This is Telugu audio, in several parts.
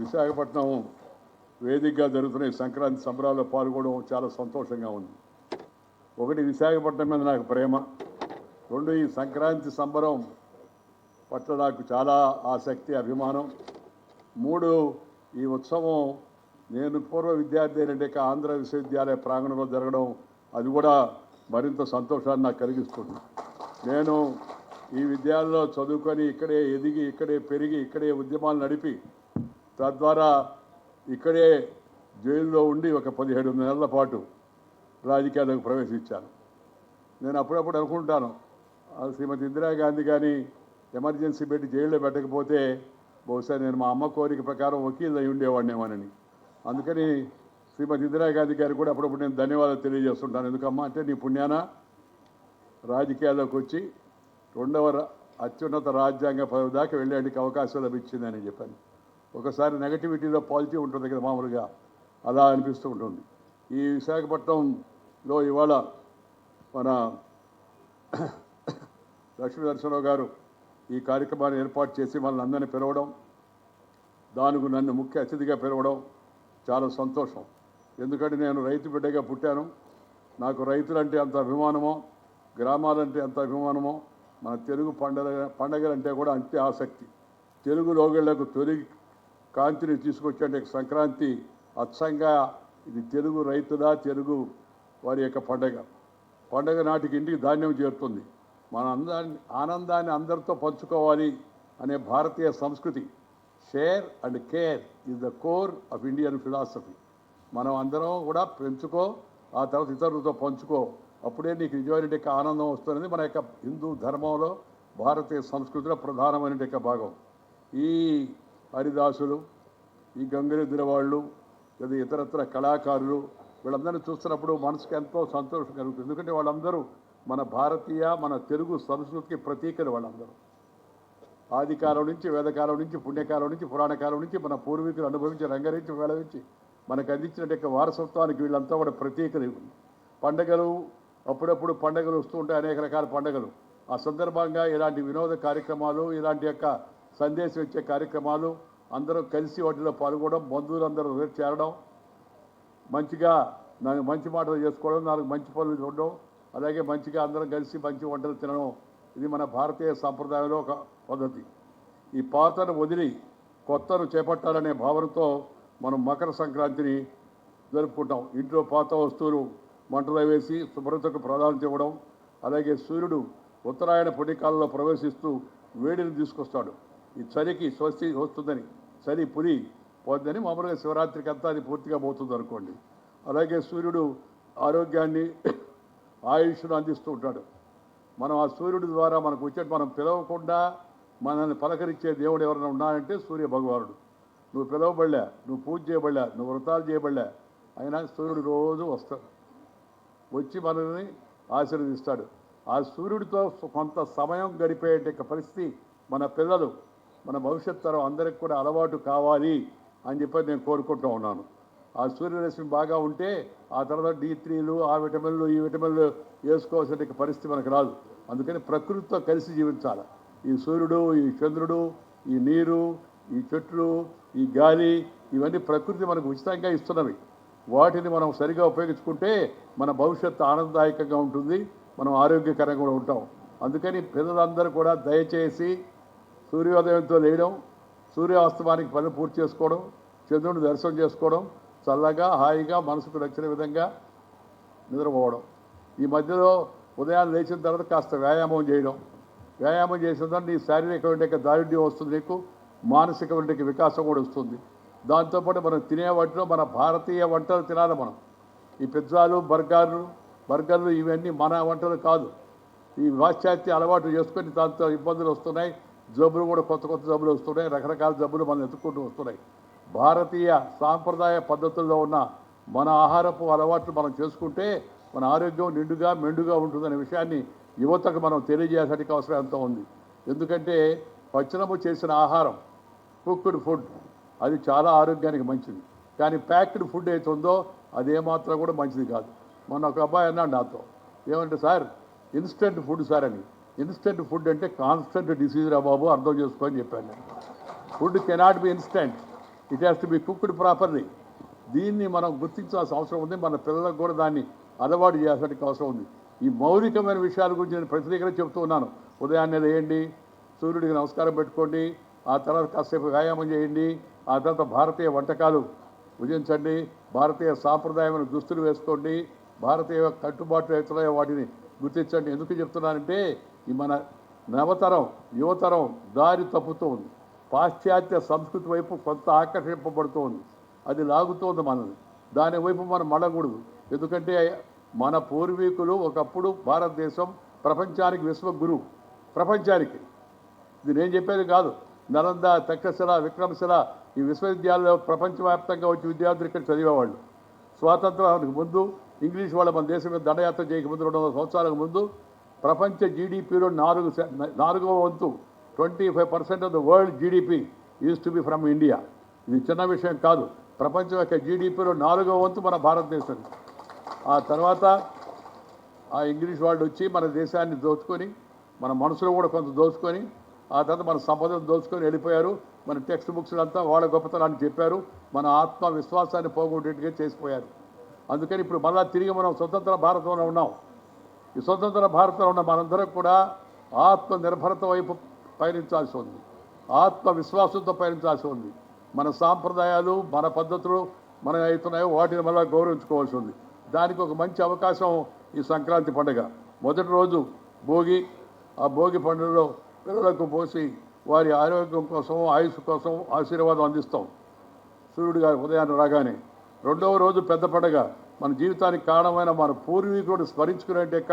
విశాఖపట్నం వేదికగా జరుగుతున్న ఈ సంక్రాంతి సంబరాల్లో పాల్గొనడం చాలా సంతోషంగా ఉంది. ఒకటి విశాఖపట్నం మీద నాకు ప్రేమ రెండు ఈ సంక్రాంతి సంబరం పట్ల నాకు చాలా ఆసక్తి అభిమానం. మూడు ఈ ఉత్సవం నేను పూర్వ విద్యార్థి అయిన ఆంధ్ర విశ్వవిద్యాలయ ప్రాంగణంలో జరగడం అది కూడా మరింత సంతోషాన్ని నాకు కలిగిస్తుంది. నేను ఈ విద్యాలయంలో చదువుకొని ఇక్కడే ఎదిగి ఇక్కడే పెరిగి ఇక్కడే ఉద్యమాలు నడిపి తద్వారా ఇక్కడే జైల్లో ఉండి ఒక పదిహేడు నెలల పాటు రాజకీయాలకు ప్రవేశించాను. నేను అప్పుడప్పుడు అనుకుంటాను శ్రీమతి ఇందిరాగాంధీ కానీ ఎమర్జెన్సీ పెట్టి జైల్లో పెట్టకపోతే బహుశా నేను మా అమ్మ కోరిక ప్రకారం వకీల్ అయి ఉండేవాడినేమోనని. అందుకని శ్రీమతి ఇందిరాగాంధీ గారికి కూడా అప్పుడప్పుడు నేను ధన్యవాదాలు తెలియజేస్తుంటాను. ఎందుకమ్మా అంటే నీ పుణ్యాన రాజకీయాల్లోకి వచ్చి రెండవ అత్యున్నత రాజ్యాంగ పదవి దాకా వెళ్ళేందుకు అవకాశం లభించిందని చెప్పాను. ఒకసారి నెగటివిటీలో పాజిటివ్ ఉంటుంది కదా మామూలుగా. అలా అనిపిస్తూ ఉంటుంది. ఈ విశాఖపట్నంలో ఇవాళ మన లక్ష్మీ నరసింహరావు గారు ఈ కార్యక్రమాన్ని ఏర్పాటు చేసి వాళ్ళని అందరినీ పిలవడం దానికి నన్ను ముఖ్య అతిథిగా పిలవడం చాలా సంతోషం. ఎందుకంటే నేను రైతు బిడ్డగా పుట్టాను. నాకు రైతులంటే అంత అభిమానమో గ్రామాలంటే అంత అభిమానమో మన తెలుగు పండగ పండగలంటే కూడా అంతే ఆసక్తి. తెలుగు లోగిళ్ళకు తొలి కాంతిని తీసుకొచ్చే సంక్రాంతి అచ్చంగా ఇది తెలుగు రైతుల తెలుగు వారి యొక్క పండగ. పండగ నాటికి ఇంటికి ధాన్యం చేరుతుంది. మన అందాన్ని ఆనందాన్ని అందరితో పంచుకోవాలి అనే భారతీయ సంస్కృతి. Share and care is the core of Indian philosophy. మనం అందరం కూడా పెంచుకో ఆ తర్వాత ఇతరులతో పంచుకో. అప్పుడే నీకు నిజమైన యొక్క ఆనందం వస్తున్నది మన యొక్క హిందూ ధర్మంలో భారతీయ సంస్కృతిలో ప్రధానమైన యొక్క భాగం. ఈ హరిదాసులు ఈ గంగిరెద్దుల వాళ్ళు లేదా ఇతరత్ర కళాకారులు వీళ్ళందరినీ చూస్తున్నప్పుడు మనసుకి ఎంతో సంతోషం కలుగుతుంది. ఎందుకంటే వాళ్ళందరూ మన భారతీయ మన తెలుగు సంస్కృతికి ప్రతీకలు వాళ్ళందరూ. ఆదికాలం నుంచి వేదకాలం నుంచి పుణ్యకాలం నుంచి పురాణకాలం నుంచి మన పూర్వీకులు అనుభవించి రంగరించి వేళవించి మనకు అందించిన వారసత్వానికి వీళ్ళంతా కూడా ప్రతీకలు ఉంది పండగలు అప్పుడప్పుడు పండగలు వస్తూ ఉంటాయి అనేక రకాల పండగలు. ఆ సందర్భంగా ఇలాంటి వినోద కార్యక్రమాలు ఇలాంటి యొక్క సందేశం ఇచ్చే కార్యక్రమాలు అందరూ కలిసి వాటిలో పాల్గొనడం బంధువులందరూ చేరడం మంచిగా నాకు మంచి మాటలు చేసుకోవడం నాకు మంచి పనులు చూడడం అలాగే మంచిగా అందరం కలిసి మంచి వంటలు తినడం ఇది మన భారతీయ సాంప్రదాయంలో ఒక పద్ధతి. ఈ పాతను వదిలి కొత్తను చేపట్టాలనే భావనతో మనం మకర సంక్రాంతిని జరుపుకుంటాం. ఇంట్లో పాత వస్తువులు మంటలు వేసి శుభ్రతకు ప్రాధాన్యత ఇవ్వడం అలాగే సూర్యుడు ఉత్తరాయణ పొడికాలలో ప్రవేశిస్తూ వేడిని తీసుకొస్తాడు. ఈ చలికి స్వస్తి వస్తుందని చలి పులి పోతుందని మామూలుగా శివరాత్రికి అంతా అది పూర్తిగా పోతుంది అనుకోండి. అలాగే సూర్యుడు ఆరోగ్యాన్ని ఆయుష్ను అందిస్తూ ఉంటాడు. మనం ఆ సూర్యుడి ద్వారా మనకు వచ్చే మనం పిలవకుండా మనల్ని పలకరించే దేవుడు ఎవరైనా ఉన్నాడంటే సూర్య భగవానుడు. నువ్వు పిలవబడలే నువ్వు పూజ చేయబడలే నువ్వు వ్రతాలు చేయబడలే అయినా సూర్యుడు రోజు వస్తాడు. వచ్చి మనల్ని ఆశీర్వదిస్తాడు. ఆ సూర్యుడితో కొంత సమయం గడిపే పరిస్థితి మన పిల్లలు మన భవిష్యత్ తరం అందరికి కూడా అలవాటు కావాలి అని చెప్పి నేను కోరుకుంటూ ఉన్నాను. ఆ సూర్యరశ్మి బాగా ఉంటే ఆ తర్వాత డి త్రీలు ఆ విటమిన్లు ఈ విటమిన్లు వేసుకోవాల్సిన పరిస్థితి మనకు రాదు. అందుకని ప్రకృతితో కలిసి జీవించాలి. ఈ సూర్యుడు ఈ చంద్రుడు ఈ నీరు ఈ చెట్లు ఈ గాలి ఇవన్నీ ప్రకృతి మనకు ఉచితంగా ఇస్తున్నవి. వాటిని మనం సరిగా ఉపయోగించుకుంటే మన భవిష్యత్తు ఆనందదాయకంగా ఉంటుంది మనం ఆరోగ్యకరంగా కూడా ఉంటాం. అందుకని పిల్లలందరూ కూడా దయచేసి సూర్యోదయంతో లేయడం సూర్యాస్తమానికి పని పూర్తి చేసుకోవడం చంద్రుని దర్శనం చేసుకోవడం చల్లగా హాయిగా మనసుకు నచ్చిన విధంగా నిద్రపోవడం. ఈ మధ్యలో ఉదయాన్నే లేచిన తర్వాత కాస్త వ్యాయామం చేయడం. వ్యాయామం చేసిన తర్వాత నీ శారీరకమైన యొక్క దారిద్ర్యం వస్తుంది నీకు మానసికమైన వికాసం కూడా వస్తుంది. దాంతోపాటు మనం తినే వాటిలో మన భారతీయ వంటలు తినాలి మనం. ఈ పిజ్జాలు బర్గర్లు బర్గర్లు ఇవన్నీ మన వంటలు కాదు. ఈ పాశ్చాత్య అలవాటు చేసుకొని దాంతో ఇబ్బందులు వస్తున్నాయి. జబ్బులు కూడా కొత్త కొత్త జబ్బులు వస్తున్నాయి. రకరకాల జబ్బులు మనం ఎత్తుకుంటూ వస్తున్నాయి. భారతీయ సాంప్రదాయ పద్ధతుల్లో ఉన్న మన ఆహారపు అలవాట్లు మనం చేసుకుంటే మన ఆరోగ్యం నిండుగా మెండుగా ఉంటుందనే విషయాన్ని యువతకు మనం తెలియజేయడానికి అవసరం ఎంతో ఉంది. ఎందుకంటే పచ్చనము చేసిన ఆహారం కుక్డ్ ఫుడ్ అది చాలా ఆరోగ్యానికి మంచిది. కానీ ప్యాక్డ్ ఫుడ్ అయితే ఉందో అది ఏమాత్రం కూడా మంచిది కాదు. మొన్న ఒక అబ్బాయి అన్నాడు నాతో ఏమంటే సార్ ఇన్స్టెంట్ ఫుడ్ సార్ అని. ఇన్స్టెంట్ ఫుడ్ అంటే కాన్స్టెంట్ డిసీజ్ రా బాబు అర్థం చేసుకోని చెప్పాను నేను. Food cannot be instant. It has to be cooked properly. దీన్ని మనం గుర్తించాల్సిన అవసరం ఉంది. మన పిల్లలకు కూడా దాన్ని అలవాటు చేయాల్సిన అవసరం ఉంది. ఈ మౌలికమైన విషయాల గురించి నేను ప్రతి దగ్గర చెప్తూ ఉన్నాను. ఉదయాన్నే లేయండి సూర్యుడికి నమస్కారం పెట్టుకోండి ఆ తర్వాత కాసేపు వ్యాయామం చేయండి ఆ తర్వాత భారతీయ వంటకాలు భుజించండి భారతీయ సాంప్రదాయమైన దుస్తులు వేసుకోండి భారతీయ కట్టుబాట్లు ఎత్తున్నాయో వాటిని గుర్తించండి. ఎందుకు చెప్తున్నానంటే ఈ మన నవతరం యువతరం దారి తప్పుతూ ఉంది పాశ్చాత్య సంస్కృతి వైపు కొంత ఆకర్షింపబడుతూ ఉంది అది లాగుతోంది మనది దాని వైపు మనం మళ్ళకూడదు. ఎందుకంటే మన పూర్వీకులు ఒకప్పుడు భారతదేశం ప్రపంచానికి విశ్వగురువు ప్రపంచానికి. ఇది నేను చెప్పేది కాదు. నలంద తక్షశిల విక్రమశిల ఈ విశ్వవిద్యాలయంలో ప్రపంచవ్యాప్తంగా వచ్చి విద్యార్థులు ఇక్కడ చదివేవాళ్ళు. స్వాతంత్రానికి ముందు ఇంగ్లీష్ వాళ్ళ మన దేశం మీద దండయాత్ర చేయక ముందు రెండు వందల సంవత్సరాలకు ముందు ప్రపంచ జీడిపిలో నాలుగు నాలుగవ వంతు twenty five percent of the world GDP is to be from India. ఇది చిన్న విషయం కాదు. ప్రపంచం యొక్క జీడిపిలో నాలుగవ వంతు మన భారతదేశం ఆ తర్వాత ఆ ఇంగ్లీష్ వాళ్ళు వచ్చి మన దేశాన్ని దోచుకొని మన మనసులో కూడా కొంత దోచుకొని ఆ తర్వాత మన సంపదను దోచుకొని వెళ్ళిపోయారు. మన టెక్స్ట్ బుక్స్ అంతా వాళ్ళ గొప్పతనాన్ని చెప్పారు. మన ఆత్మ విశ్వాసాన్ని పోగొట్టేట్టుగా చేసిపోయారు. అందుకని ఇప్పుడు మళ్ళా తిరిగి మనం స్వతంత్ర భారతంలో ఉన్నాం. ఈ స్వతంత్ర భారతంలో ఉన్న మనందరం కూడా ఆత్మ నిర్భరత వైపు పయనించాల్సి ఉంది. ఆత్మవిశ్వాసంతో పయనించాల్సి ఉంది. మన సాంప్రదాయాలు మన పద్ధతులు మన అవుతున్నాయో వాటిని మళ్ళీ గౌరవించుకోవాల్సి ఉంది. దానికి ఒక మంచి అవకాశం ఈ సంక్రాంతి పండుగ. మొదటి రోజు భోగి ఆ భోగి పండుగలో పిల్లలకు పోసి వారి ఆరోగ్యం కోసం ఆయుష్ కోసం ఆశీర్వాదం అందిస్తాం. సూర్యుడు గారి ఉదయాన్నే రాగానే రెండవ రోజు పెద్ద పండుగ. మన జీవితానికి కారణమైన మన పూర్వీకుడు స్మరించుకునే యొక్క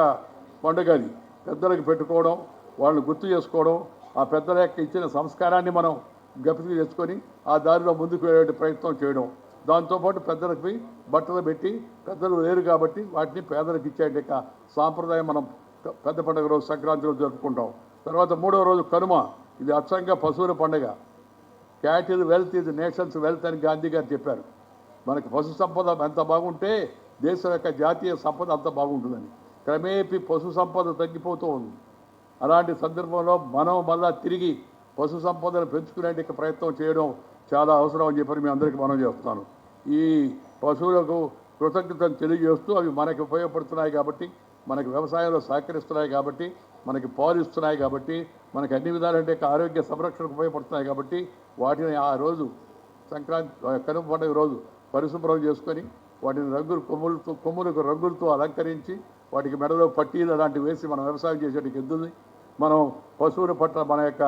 పండుగ అది. పెద్దలకు పెట్టుకోవడం వాళ్ళని గుర్తు చేసుకోవడం ఆ పెద్దల యొక్క ఇచ్చిన సంస్కారాన్ని మనం గప్పికి తెచ్చుకొని ఆ దారిలో ముందుకు వెళ్ళే ప్రయత్నం చేయడం. దాంతోపాటు పెద్దలకి బట్టలు పెట్టి పెద్దలు లేరు కాబట్టి వాటిని పేదలకు ఇచ్చే యొక్క సాంప్రదాయం మనం పెద్ద పండుగ రోజు సంక్రాంతి రోజు జరుపుకుంటాం. తర్వాత మూడవ రోజు కనుమ. ఇది అచ్చంగా పశువుల పండుగ. క్యాటిల్ వెల్త్ ఇది నేషన్స్ వెల్త్ అని గాంధీ గారు చెప్పారు. మనకి పశు సంపద ఎంత బాగుంటే దేశం యొక్క జాతీయ సంపద అంత బాగుంటుందని. క్రమేపీ పశు సంపద తగ్గిపోతూ ఉంది. అలాంటి సందర్భంలో మనం మళ్ళా తిరిగి పశు సంపదను పెంచుకునేందుకు ప్రయత్నం చేయడం చాలా అవసరం అని చెప్పి మీ అందరికీ మనం చేస్తాను ఈ పశువులకు కృతజ్ఞతను తెలియజేస్తూ అవి మనకి ఉపయోగపడుతున్నాయి కాబట్టి మనకి వ్యవసాయంలో సహకరిస్తున్నాయి కాబట్టి మనకి పాలు ఇస్తున్నాయి కాబట్టి మనకి అన్ని విధాలంటే ఆరోగ్య సంరక్షణకు ఉపయోగపడుతున్నాయి కాబట్టి వాటిని ఆ రోజు సంక్రాంతి కనుమ పండుగ రోజు పరిశుభ్రం చేసుకొని వాటిని రంగులు కొమ్ములతో కొమ్ములకు రంగులతో అలంకరించి వాటికి మెడలో పట్టీలు అలాంటివి వేసి మనం వ్యవసాయం చేసేటికి ఎద్దుల్ని మనం పశువుల పట్ల మన యొక్క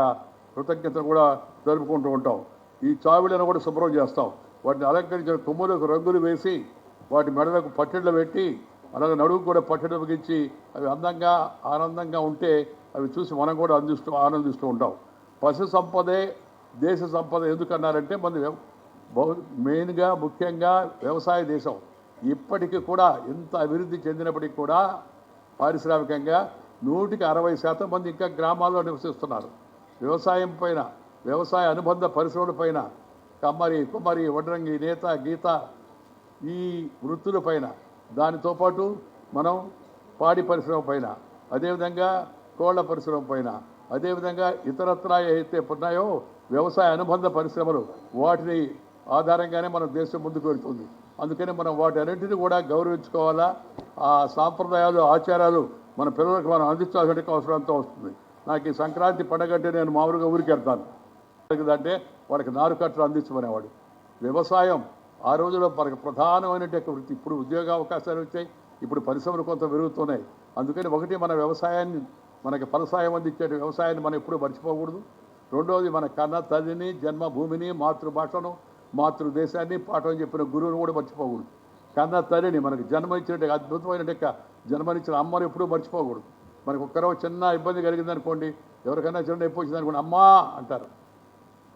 కృతజ్ఞతను కూడా జరుపుకుంటూ ఉంటాం. ఈ చావిడను కూడా శుభ్రం చేస్తాం. వాటిని అలంకరించిన కొమ్ములకు రంగులు వేసి వాటి మెడలకు పట్టెళ్ళు పెట్టి అలాగే నడువు కూడా పట్టెడు బిగించి అవి అందంగా ఆనందంగా ఉంటే అవి చూసి మనం కూడా అందిస్తూ ఆనందిస్తూ ఉంటాం. పశు సంపదే దేశ సంపద ఎందుకన్నారంటే మన మెయిన్గా ముఖ్యంగా వ్యవసాయ దేశం. ఇప్పటికీ కూడా ఎంత అభివృద్ధి చెందినప్పటికీ కూడా పారిశ్రామికంగా నూటికి అరవై శాతం మంది ఇంకా గ్రామాల్లో నివసిస్తున్నారు. వ్యవసాయం పైన వ్యవసాయ అనుబంధ పరిశ్రమల పైన కమ్మరి కుమ్మరి వడ్రంగి నేత గీత ఈ వృత్తుల పైన దానితో పాటు మనం పాడి పరిశ్రమ పైన అదేవిధంగా కోళ్ళ పరిశ్రమ పైన అదేవిధంగా ఇతరత్రా అయితే ఉన్నాయో వ్యవసాయ అనుబంధ పరిశ్రమలు వాటిని ఆధారంగానే మన దేశం ముందుకు వెళ్తుంది. అందుకని మనం వాటి అన్నింటినీ కూడా గౌరవించుకోవాలా. ఆ సాంప్రదాయాలు ఆచారాలు మన పిల్లలకు మనం అందించాల్సిన అవసరంతో వస్తుంది. నాకు ఈ సంక్రాంతి పండగ అంటే నేను మామూలుగా ఊరికి వెళ్తాను. అంటే వాడికి నారు కట్టలు అందించమనేవాడు. వ్యవసాయం ఆ రోజుల్లో మనకు ప్రధానమైనటువంటి వృత్తి. ఇప్పుడు ఉద్యోగ అవకాశాలు వచ్చాయి ఇప్పుడు పరిశ్రమలు కొంత పెరుగుతున్నాయి. అందుకని ఒకటి మన వ్యవసాయాన్ని మనకి ఫలసాయం అందించే వ్యవసాయాన్ని మనం ఎప్పుడూ మర్చిపోకూడదు. రెండవది మన కన్న తల్లిని జన్మభూమిని మాతృభాషను మాతృదేశాన్ని పాఠం చెప్పిన గురువుని కూడా మర్చిపోకూడదు. కన్న తల్లిని మనకి జన్మ ఇచ్చినట్టు అద్భుతమైన జన్మనిచ్చిన అమ్మని ఎప్పుడూ మర్చిపోకూడదు. మనకు ఒక్కరో చిన్న ఇబ్బంది కలిగిందనుకోండి ఎవరికైనా చిన్న నొప్పి వచ్చిందనుకోండి అమ్మా అంటారు.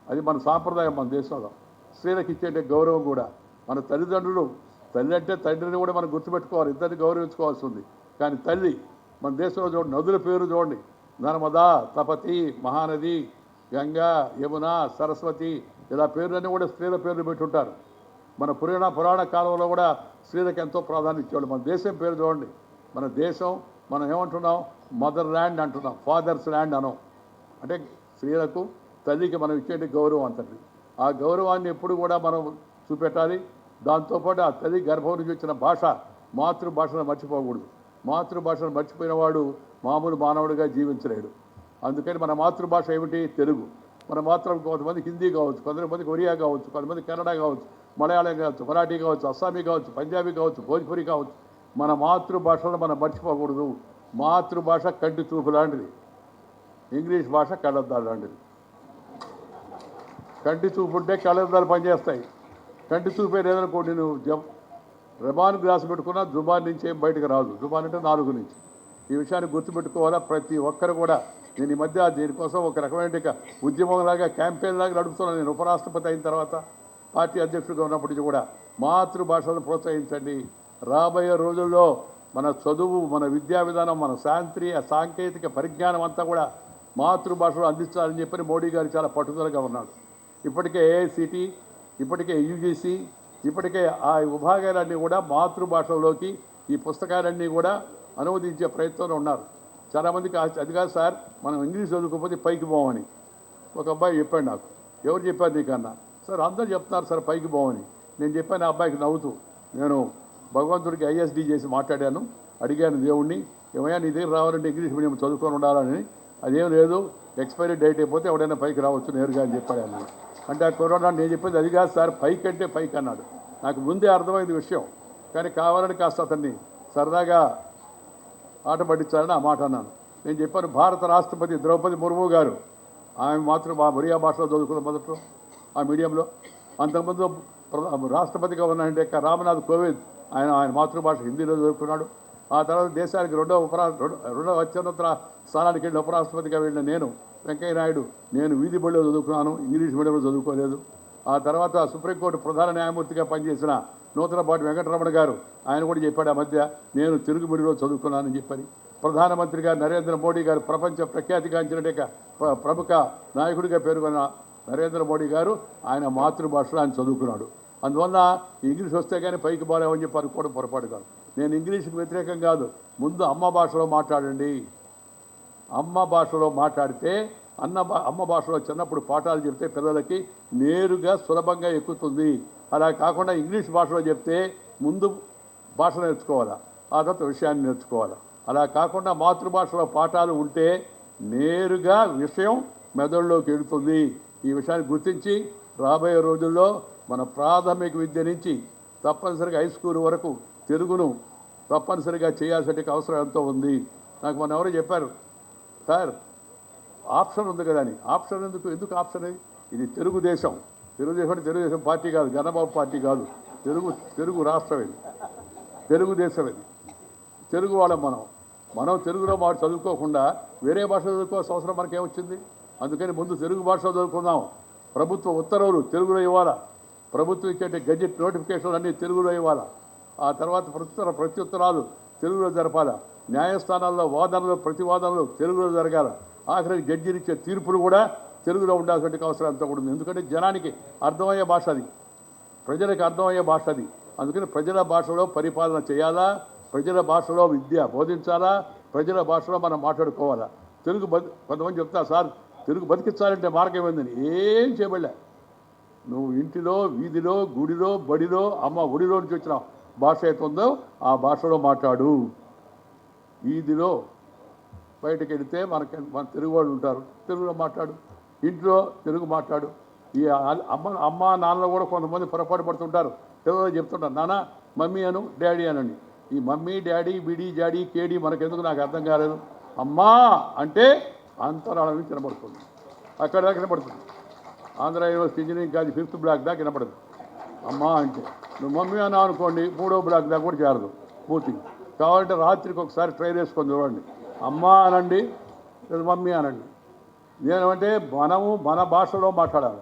అది మన సాంప్రదాయం మన దేశంలో. స్త్రీలకు ఇచ్చే గౌరవం కూడా. మన తల్లిదండ్రులు తల్లి అంటే తండ్రిని కూడా మనం గుర్తుపెట్టుకోవాలి ఇద్దరిని గౌరవించుకోవాల్సి ఉంది. కానీ తల్లి మన దేశంలో చూడండి నదుల పేరు చూడండి. నర్మదా తపతి మహానది గంగా యమున సరస్వతి ఇలా పేర్లన్నీ కూడా స్త్రీల పేర్లు పెట్టుంటారు. మన పురాణ పురాణ కాలంలో కూడా స్త్రీలకు ఎంతో ప్రాధాన్యత ఇచ్చేవాళ్ళు. మన దేశం పేరు చూడండి. మన దేశం మనం ఏమంటున్నాం? మదర్ ల్యాండ్ అంటున్నాం. ఫాదర్స్ ల్యాండ్ అనం అంటే స్త్రీలకు తల్లికి మనం ఇచ్చే గౌరవం అంతటి. ఆ గౌరవాన్ని ఎప్పుడు కూడా మనం చూపెట్టాలి. దాంతోపాటు ఆ తల్లి గర్భం నుంచి వచ్చిన భాష మాతృభాషను మర్చిపోకూడదు. మాతృభాషను మర్చిపోయిన వాడు మామూలు మానవుడిగా జీవించలేడు. అందుకని మన మాతృభాష ఏమిటి? తెలుగు. మన మాతృ కొంతమంది హిందీ కావచ్చు కొంతమంది కొరియా కావచ్చు కొంతమంది కన్నడ కావచ్చు మలయాళం కావచ్చు మరాఠీ కావచ్చు అస్సామీ కావచ్చు పంజాబీ కావచ్చు భోజ్పురి కావచ్చు. మన మాతృభాషను మనం మర్చిపోకూడదు. మాతృభాష కంటి చూపు లాంటిది. ఇంగ్లీష్ భాష కళ్ళద్దాలు లాంటిది. కంటి చూపు ఉంటే కళ్ళద్దాలు పనిచేస్తాయి. కంటి చూపే లేదనుకోండి నువ్వు జబ్ రెబాన్ గ్లాస్ పెట్టుకున్నా జుబాన్ నుంచి ఏం బయటకు రాదు. జుబాన్ అంటే నాలుగు నుంచి. ఈ విషయాన్ని గుర్తుపెట్టుకోవాలా? ప్రతి ఒక్కరు కూడా. నేను ఈ మధ్య దీనికోసం ఒక రకమైన ఉద్యమంలాగా క్యాంపెయిన్ లాగా నడుపుతున్నాను. నేను ఉపరాష్ట్రపతి అయిన తర్వాత పార్టీ అధ్యక్షుడిగా ఉన్నప్పటికీ కూడా మాతృభాషను ప్రోత్సహించండి. రాబోయే రోజుల్లో మన చదువు మన విద్యా విధానం మన శాంత్రీయ సాంకేతిక పరిజ్ఞానం అంతా కూడా మాతృభాషలో అందించాలని చెప్పని మోడీ గారు చాలా పట్టుదలగా ఉన్నాడు ఇప్పటికే ఏఐసిటీ ఇప్పటికే యూజీసీ ఇప్పటికే ఆ విభాగాలన్నీ కూడా మాతృభాషలోకి ఈ పుస్తకాలన్నీ కూడా అనువదించే ప్రయత్నంలో ఉన్నారు. చాలామందికి అది కాదు సార్ మనం ఇంగ్లీష్ చదువుకోకపోతే పైకి పోమని ఒక అబ్బాయి చెప్పాడు నాకు. ఎవరు చెప్పారు నీకన్నా? సార్ అందరూ చెప్తున్నారు సార్ పైకి పోమని నేను చెప్పాను ఆ అబ్బాయికి నవ్వుతూ. నేను భగవంతుడికి ఐఎస్డి చేసి మాట్లాడాను. అడిగాను దేవుణ్ణి ఏమయ్యా నీ దగ్గర రావాలంటే ఇంగ్లీష్ మీడియం చదువుకొని ఉండాలని. అదేం లేదు ఎక్స్పైరీ డేట్ అయిపోతే ఎవడైనా పైకి రావచ్చు నేరుగా అని చెప్పాడు ఆయన. అంటే ఆ కరోనా నేను చెప్పేది అది కాదు సార్ పైకి అంటే పైకి అన్నాడు నాకు ముందే అర్థమైంది విషయం. కానీ కావాలని కాస్త అతన్ని సరదాగా ఆట పట్టించాలని ఆ మాట అన్నాను. నేను చెప్పాను భారత రాష్ట్రపతి ద్రౌపది ముర్ము గారు ఆమె మాత్రం మా ఒరియా భాషలో చదువుకున్న మొదట్లో ఆ మీడియంలో. అంతకుముందు ప్రధా- రాష్ట్రపతిగా ఉన్నాయంటే రామనాథ్ కోవింద్ ఆయన ఆయన మాతృభాష హిందీలో చదువుకున్నాడు. ఆ తర్వాత దేశానికి రెండవ ఉపరా రెండవ అత్యున్నత స్థానానికి వెళ్ళి ఉపరాష్ట్రపతిగా వెళ్ళిన నేను వెంకయ్య నాయుడు నేను వీధి బడిలో చదువుకున్నాను ఇంగ్లీష్ మీడియంలో చదువుకోలేదు. ఆ తర్వాత సుప్రీంకోర్టు ప్రధాన న్యాయమూర్తిగా పనిచేసిన నూతనపాటి వెంకటరమణ గారు ఆయన కూడా చెప్పాడు ఆ మధ్య నేను తిరుగుబడిలో చదువుకున్నానని చెప్పని. గారు నరేంద్ర మోడీ గారు ప్రపంచ ప్రఖ్యాతిగాంచిన ప్రముఖ నాయకుడిగా పేర్కొన్న నరేంద్ర మోడీ గారు ఆయన మాతృభాషలో ఆయన చదువుకున్నాడు. అందువల్ల ఇంగ్లీష్ వస్తే కానీ పైకి పోలేమని చెప్పి అనుకోవడం పొరపాటు కాదు. నేను ఇంగ్లీష్కి వ్యతిరేకం కాదు. ముందు అమ్మ భాషలో మాట్లాడండి. అమ్మ భాషలో మాట్లాడితే అన్న భా అమ్మ భాషలో చిన్నప్పుడు పాఠాలు చెప్తే పిల్లలకి నేరుగా సులభంగా ఎక్కుతుంది. అలా కాకుండా ఇంగ్లీష్ భాషలో చెప్తే ముందు భాష నేర్చుకోవాలా? ఆ తర్వాత విషయాన్ని నేర్చుకోవాలా? అలా కాకుండా మాతృభాషలో పాఠాలు ఉంటే నేరుగా విషయం మెదడులోకి వెళుతుంది ఈ విషయాన్ని గుర్తించి రాబోయే రోజుల్లో మన ప్రాథమిక విద్య నుంచి తప్పనిసరిగా హై స్కూల్ వరకు తెలుగును తప్పనిసరిగా చేయాల్సిన అవసరం ఎంతో ఉంది. నాకు మొన్న ఎవరో చెప్పారు సార్ ఆప్షన్ ఉంది కదా అని. ఆప్షన్ ఎందుకు ఎందుకు ఆప్షన్? ఇది తెలుగుదేశం. తెలుగుదేశం అంటే తెలుగుదేశం పార్టీ కాదు జనబాబు పార్టీ కాదు. తెలుగు తెలుగు రాష్ట్రం ఇది. తెలుగుదేశం ఇది. తెలుగు వాళ్ళం మనం. మనం తెలుగులో మాట చదువుకోకుండా వేరే భాష చదువుకోవాల్సిన అవసరం మనకేమొచ్చింది? అందుకని ముందు తెలుగు భాషలో చదువుకుందాం. ప్రభుత్వ ఉత్తర్వులు తెలుగులో ఇవ్వాలా. ప్రభుత్వం ఇచ్చే గజెట్ నోటిఫికేషన్లు అన్నీ తెలుగులో ఇవ్వాలా. ఆ తర్వాత ప్రత్యుత్తర ప్రత్యుత్తరాలు తెలుగులో జరపాలా. న్యాయస్థానాల్లో వాదనలు ప్రతివాదనలు తెలుగులో జరగాల. ఆఖరికి జడ్జీలు ఇచ్చే తీర్పులు కూడా తెలుగులో ఉండాల్సిన అవసరం అంతా కూడా ఉంది. ఎందుకంటే జనానికి అర్థమయ్యే భాష అది. ప్రజలకు అర్థమయ్యే భాష అది. అందుకని ప్రజల భాషలో పరిపాలన చేయాలా? ప్రజల భాషలో విద్య బోధించాలా? ప్రజల భాషలో మనం మాట్లాడుకోవాలా? తెలుగు బతి కొంతమంది చెప్తా సార్ తెలుగు బతికించాలంటే మార్గం ఏందని? ఏం చేయబడలే. నువ్వు ఇంటిలో వీధిలో గుడిలో బడిలో అమ్మ ఒడిలో నుంచి వచ్చిన భాష అయితే ఉందో ఆ భాషలో మాట్లాడు. వీధిలో బయటకు వెళితే మనకి మన తెలుగు వాళ్ళు ఉంటారు. తెలుగులో మాట్లాడు. ఇంట్లో తెలుగు మాట్లాడు. ఈ అమ్మ అమ్మ నాన్నలు కూడా కొంతమంది పొరపాటు పడుతుంటారు. తెలుగులో చెప్తుంటారు. నాన్న మమ్మీ అను డాడీ అనండి. ఈ మమ్మీ డాడీ బిడి జాడీ కేడీ మనకెందుకు నాకు అర్థం కాలేదు. అమ్మా! అంటే అంతరాళం నుంచి అక్కడ దాకా వినబడుతుంది Andhra university engineering college fifth block దాకా కనబడదు అమ్మా! అంటే. నువ్వు మమ్మీ అన్నా అనుకోండి మూడో బ్లాక్ దాకా కూడా చేరదు. పూర్తి కావాలంటే రాత్రికి ఒకసారి ట్రై చేసుకొని చూడండి. అమ్మా అనండి లేదా మమ్మీ అనండి. నేనంటే మనము మన భాషలో మాట్లాడాలి.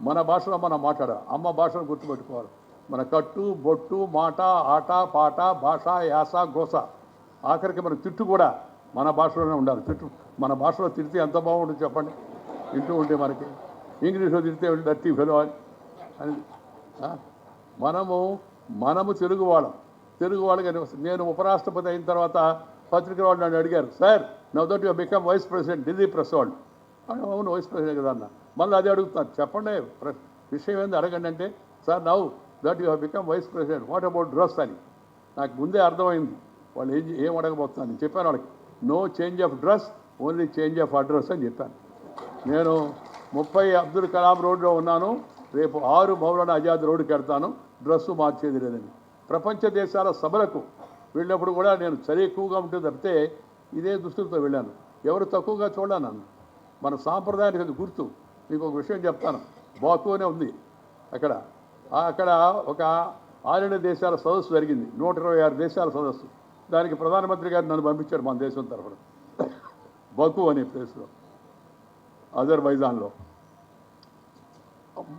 మన భాషలో మనం మాట్లాడాలి. అమ్మ భాషను గుర్తుపెట్టుకోవాలి. మన కట్టు బొట్టు మాట ఆట పాట భాష యాస గోస. ఆఖరికి మన తిట్టు కూడా మన భాషలోనే ఉండాలి. తిట్టు మన భాషలో తిడితే ఎంత బాగుంటుంది చెప్పండి? వింటూ ఉంటే మనకి. ఇంగ్లీష్లో తిడితే డర్టీ ఫెలో అని. మనము మనము తెలుగు వాళ్ళం. తెలుగు వాళ్ళకి నేను ఉపరాష్ట్రపతి అయిన తర్వాత పత్రిక వాళ్ళు నన్ను అడిగారు sir now that you become vice president Delhi press వాళ్ళు అవును వైస్ ప్రెసిడెంట్ కదా అన్న. మళ్ళీ అదే అడుగుతున్నారు. చెప్పండి విషయం ఏంది అడగండి అంటే sir now that you have become vice president what about dress అని? నాకు ముందే అర్థమైంది. వాళ్ళు ఏం ఏం అడగబోతున్నాను నేను చెప్పాను వాళ్ళకి no change of dress only change of address అని చెప్పాను. నేను ముప్పై అబ్దుల్ కలాం రోడ్లో ఉన్నాను. రేపు ఆరు మౌలానా ఆజాద్ రోడ్డుకి వెళ్తాను. డ్రెస్సు మార్చేది లేదని. ప్రపంచ దేశాల సభలకు వెళ్ళినప్పుడు కూడా నేను చలి ఎక్కువగా ఉంటుంది తప్పితే ఇదే దుస్తులతో వెళ్ళాను. ఎవరు తక్కువగా చూడలేను నన్ను. మన సాంప్రదాయానికి అది గుర్తు. మీకు ఒక విషయం చెప్తాను. బాకు అనే ఉంది అక్కడ. అక్కడ ఒక ఆరేడు దేశాల సదస్సు జరిగింది. నూట ఇరవై ఆరు దేశాల సదస్సు. దానికి ప్రధానమంత్రి గారు నన్ను పంపించారు మన దేశం తరఫున. బకు అనే ప్లేస్లో. అజర్బైజాన్లో.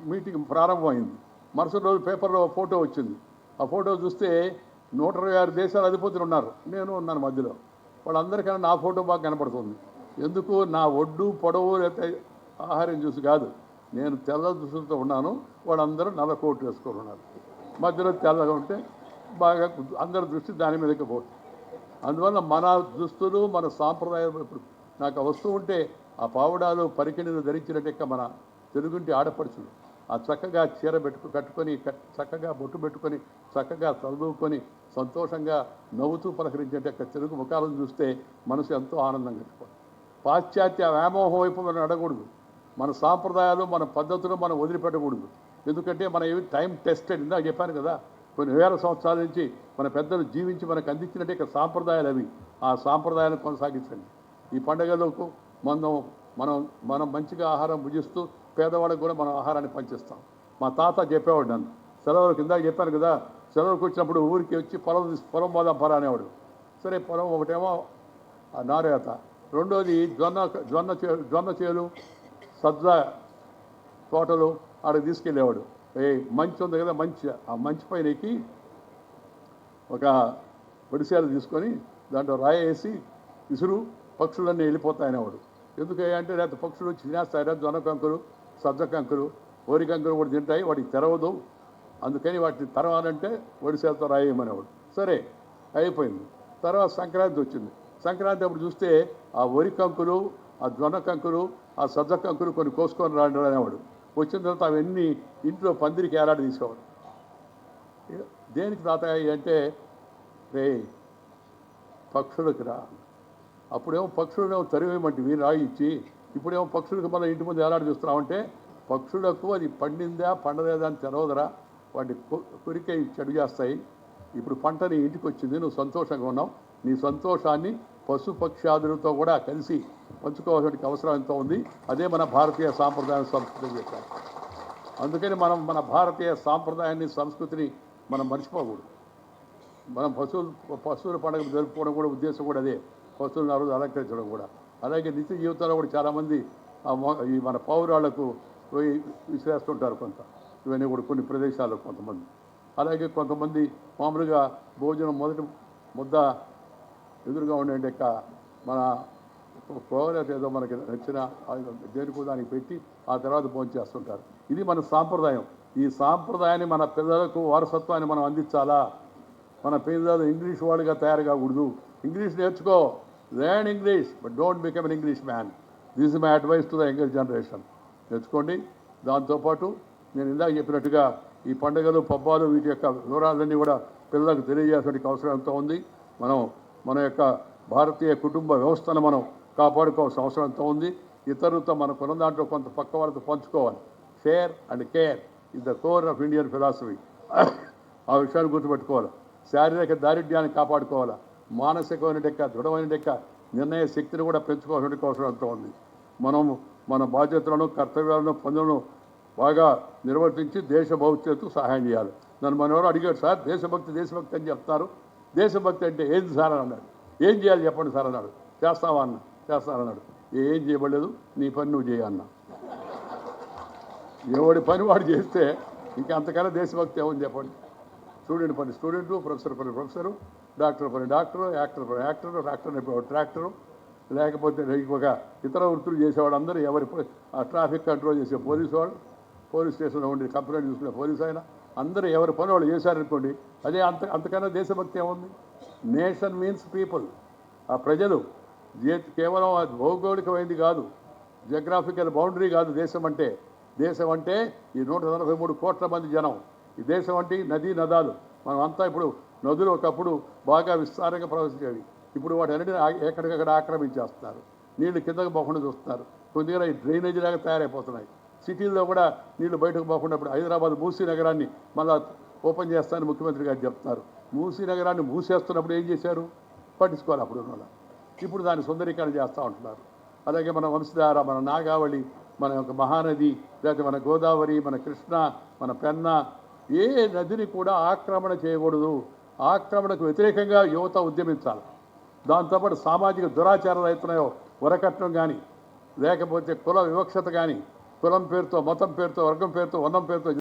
మీటింగ్ ప్రారంభమైంది. మరుసటి రోజు పేపర్లో ఫోటో వచ్చింది. ఆ ఫోటో చూస్తే నూట ఇరవై ఆరు దేశాల అధిపతులు ఉన్నారు. నేను ఉన్నాను మధ్యలో. వాళ్ళందరికన్నా నా ఫోటో బాగా కనపడుతుంది. ఎందుకు? నా ఒడ్డు పొడవు లేకపోతే ఆహారం చూసి కాదు. నేను తెల్ల దుస్తులతో ఉన్నాను. వాళ్ళందరూ నల్ల కోట్ వేసుకొని ఉన్నారు. మధ్యలో తెల్లగా ఉంటే బాగా అందరి దృష్టి దాని మీదకి పోతుంది అందువల్ల మన దుస్తులు మన సాంప్రదాయం ఇప్పుడు నాకు వస్తూ ఉంటే ఆ పావుడాలు పరికిణీలు ధరించినట్టు మన తెలుగుంటి ఆడపడుచులు. ఆ చక్కగా చీర పెట్టుకు కట్టుకొని చక్కగా బొట్టు పెట్టుకొని చక్కగా చదువుకొని సంతోషంగా నవ్వుతూ పలకరించే యొక్క తెలుగు ముఖాలను చూస్తే మనసు ఎంతో ఆనందంగా గడిచిపోతుంది పాశ్చాత్య వ్యామోహం వైపు మనం అడగకూడదు మన సాంప్రదాయాలు మన పద్ధతులు మనం వదిలిపెట్టకూడదు. ఎందుకంటే మన ఏమి టైం టెస్టెడ్ ఇందాక చెప్పాను కదా కొన్ని వేల సంవత్సరాల నుంచి మన పెద్దలు జీవించి మనకు అందించినట్టే ఇక సాంప్రదాయాలు అవి. ఆ సాంప్రదాయాలను కొనసాగించండి. ఈ పండుగలకు మనం మనం మనం మంచిగా ఆహారం భుజిస్తూ పేదవాళ్ళకి కూడా మనం ఆహారాన్ని పంచిస్తాం. మా తాత చెప్పేవాడు నన్ను. సెలవులకు ఇందాక చెప్పాను కదా సెలవులకు వచ్చినప్పుడు ఊరికి వచ్చి పొలం పొలం పోదాం పరా అనేవాడు. సరే పొలం ఒకటేమో ఆ నారేత రెండోది జొన్న జొన్న చే జొన్న చేలు సజ్జ తోటలు ఆడికి తీసుకెళ్ళేవాడు. ఏ మంచి ఉంది కదా మంచి. ఆ మంచి పైన ఎక్కి ఒక ఒడిశాలు తీసుకొని దాంట్లో రాయి వేసి విసురు పక్షులన్నీ వెళ్ళిపోతాయనేవాడు ఎందుకు అంటే లేకపోతే పక్షులు వచ్చి తినేస్తాయి జొన్న కంకులు. సజ్జ కంకులు ఓరి కంకులు కూడా తింటాయి వాటికి తెరవదు. అందుకని వాటిని తెరవాలంటే ఒడిశాలతో రాయమనేవాడు. సరే అయిపోయింది. తర్వాత సంక్రాంతి వచ్చింది. సంక్రాంతి అప్పుడు చూస్తే ఆ వరి కంకులు ఆ జొన్న కంకులు ఆ సజ్జ కంకులు కొన్ని కోసుకొని రాడు అనేవాడు. వచ్చిన తర్వాత అవన్నీ ఇంట్లో పందిరికి ఏలాడి తీసేవాడు. దేనికి తాతయ్య అంటే రే పక్షులకు రా. అప్పుడేమో పక్షులనేమో తరివేయమంటివి రాయి ఇచ్చి ఇప్పుడేమో పక్షులకు మన ఇంటి ముందు ఏలాడు చూస్తున్నామంటే పక్షులకు అది పండిందా పండలేదా అని తెలవదరా. వాటి కొరికై చెడు చేస్తాయి. ఇప్పుడు పంట నీ ఇంటికి వచ్చింది నువ్వు సంతోషంగా ఉన్నావు. నీ సంతోషాన్ని పశు పక్షాదులతో కూడా కలిసి పంచుకోవాల్సిన అవసరం ఎంతో ఉంది. అదే మన భారతీయ సాంప్రదాయ సంస్కృతి చెప్పారు అందుకని మనం మన భారతీయ సాంప్రదాయాన్ని సంస్కృతిని మనం మర్చిపోకూడదు. మనం పశువులు పశువుల పండుగ జరుపుకోవడం కూడా ఉద్దేశం కూడా అదే. పశువులను ఆ రోజు అలంకరించడం కూడా. అలాగే నిత్య జీవితంలో కూడా చాలామంది ఈ మన పౌరాళ్ళకు పోయి విసిరేస్తుంటారు కొంత. ఇవన్నీ కూడా కొన్ని ప్రదేశాల్లో కొంతమంది. అలాగే కొంతమంది మామూలుగా భోజనం మొదటి ముద్ద ఎదురుగా ఉండే యొక్క మన కోవలేత ఏదో మనకి నచ్చిన దేనికో దానికి పెట్టి ఆ తర్వాత భోజనం చేస్తుంటారు. ఇది మన సాంప్రదాయం. ఈ సాంప్రదాయాన్ని మన పిల్లలకు వారసత్వాన్ని మనం అందించాలా? మన పిల్లలు ఇంగ్లీష్ వాళ్ళుగా తయారు కాకూడదు ఇంగ్లీష్ నేర్చుకో. Learn English but don't become an English man this my advice to the younger generation నేర్చుకోండి దాంతోపాటు నేను ఇందాక చెప్పినట్టుగా ఈ పండుగలు పబ్బాలు వీటి యొక్క వివరాలన్నీ కూడా పిల్లలకు తెలియజేసే అవసరం ఎంతో ఉంది. మనం మన యొక్క భారతీయ కుటుంబ వ్యవస్థను మనం కాపాడుకోవాల్సిన అవసరం ఎంతో ఉంది. ఇతరులతో మనకున్న దాంట్లో కొంత పక్క వాళ్ళతో పంచుకోవాలి. Share and care is the core of Indian philosophy ఆ విషయాన్ని గుర్తుపెట్టుకోవాలి. శారీరక దారిద్ర్యాన్ని కాపాడుకోవాలి? మానసికమైన యొక్క దృఢమైన యొక్క నిర్ణయ శక్తిని కూడా పెంచుకోవాల్సిన అవసరం ఎంతో ఉంది. మనం మన బాధ్యతలను కర్తవ్యాలను పనులను బాగా నిర్వర్తించి దేశ భవిష్యత్తు సహాయం చేయాలి. నన్ను మనవారు అడిగాడు సార్ దేశభక్తి దేశభక్తి అని చెప్తారు. దేశభక్తి అంటే ఏంది సార్? అని అన్నాడు ఏం చేయాలి చెప్పండి సార్ అన్నాడు. చేస్తావా? అన్న. చేస్తానన్నాడు ఏం చేయబడలేదు. నీ పని నువ్వు చేయన్న ఎవడి పని వాడు చేస్తే ఇంకా అంతకన్నా దేశభక్తి ఏమని చెప్పండి. స్టూడెంట్ పని. స్టూడెంటు ప్రొఫెసర్ పని. ప్రొఫెసరు డాక్టర్ పని డాక్టరు యాక్టర్ పని యాక్టరు డాక్టర్ అయిపోయాడు ట్రాక్టరు లేకపోతే ఒక ఇతర వృత్తులు చేసేవాడు అందరూ ఎవరి ఆ ట్రాఫిక్ కంట్రోల్ చేసే పోలీసు వాళ్ళు పోలీస్ స్టేషన్లో ఉండి కంప్లైంట్ చూసుకునే పోలీసు ఆయన అందరూ ఎవరి పని వాళ్ళు చేశారనుకోండి అదే అంత అంతకన్నా దేశభక్తి ఏముంది? Nation means people. ఆ ప్రజలు కేవలం అది భౌగోళికమైంది కాదు జగ్రాఫికల్ బౌండరీ కాదు దేశం అంటే. దేశం అంటే ఈ నూట నలభై మూడు కోట్ల మంది జనం. ఈ దేశం అంటే నదీ నదాలు. మనం అంతా ఇప్పుడు నదులు ఒకప్పుడు బాగా విస్తారంగా ప్రవహించేవి. ఇప్పుడు వాటి అన్నిటిని ఎక్కడికక్కడ ఆక్రమించేస్తున్నారు. నీళ్ళు కిందకు పోకుండా చూస్తున్నారు. కొద్దిగా ఈ డ్రైనేజీ లాగా తయారైపోతున్నాయి. సిటీల్లో కూడా నీళ్ళు బయటకు పోకుండా ఇప్పుడు హైదరాబాద్ మూసీ నగరాన్ని మళ్ళా ఓపెన్ చేస్తానని ముఖ్యమంత్రి గారు చెప్తున్నారు. మూసీ నగరాన్ని మూసేస్తున్నప్పుడు ఏం చేశారు? పట్టించుకోవాలి అప్పుడు ఉన్న ఇప్పుడు దాన్ని సుందరీకరణ చేస్తూ ఉంటున్నారు. అలాగే మన వంశధార మన నాగావళి మన యొక్క మహానది లేకపోతే మన గోదావరి మన కృష్ణ మన పెన్న ఏ నదిని కూడా ఆక్రమణ చేయకూడదు. ఆక్రమణకు వ్యతిరేకంగా యువత ఉద్యమించాలి. దాంతోపాటు సామాజిక దురాచారాలు అవుతున్నాయో వరకట్నం కానీ లేకపోతే కుల వివక్షత కానీ కులం పేరుతో మతం పేరుతో వర్గం పేరుతో వర్ణం పేరుతో